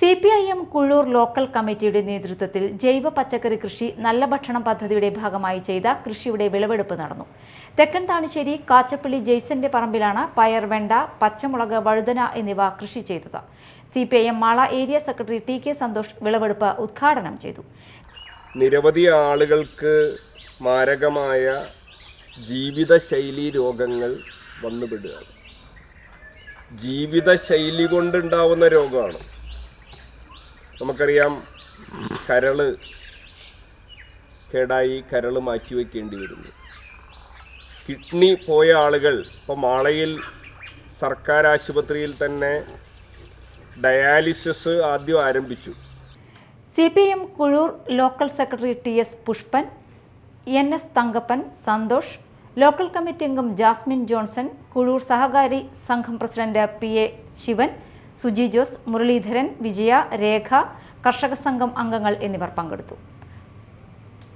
C P I M Kuzhoor local കമ്മിറ്റിയുടെ നേതൃത്വത്തിൽ ജൈവ പച്ചക്കറി കൃഷി നല്ല ഭക്ഷണം പദ്ധതിയുടെ ഭാഗമായി ചെയ്ത കൃഷിയുടെ വിളവെടുപ്പ് നടന്നു. തെക്കൻ താണിശ്ശേരി കാച്ചപ്പള്ളി ജെയ്സന്റെ പറമ്പിലാണ് പയർ വെണ്ട പച്ചമുളക് വഴുതന എന്നിവ കൃഷി ചെയ്തത്. C P I M Mala area secretary T K Santhosh വിളവെടുപ്പ് ഉദ്ഘാടനം ചെയ്തു. നിരവധി ആളുകൾക്ക് മാരകമായ ജീവിതശൈലി രോഗങ്ങൾ വന്നുപെടുകയാണ്. ജീവിതശൈലി കൊണ്ടുണ്ടാവുന്ന രോഗമാണ്. നമുക്കറിയാം കരൾ കേടായി കരൾ മാറ്റിവെക്കേണ്ടി വരുന്നു. കിഡ്നി പോയ ആളുകൾ ഇപ്പോൾ മാളയിൽ സർക്കാർ ആശുപത്രിയിൽ തന്നെ ഡയാലിസിസ് ആദ്യം ആരംഭിച്ചു. C P M Kuzhoor local secretary T S Pushpan N S Thankappan Santhosh local committee അംഗം ജാസ്മിൻ ജോൺസൺ കുഴൂർ സഹകാരി സംഘം president P A Sivan Suji Jose Muraleedharan Vijaya Rekha കർഷക സംഘം അംഗങ്ങൾ എന്നിവർ പങ്കെടുത്തു.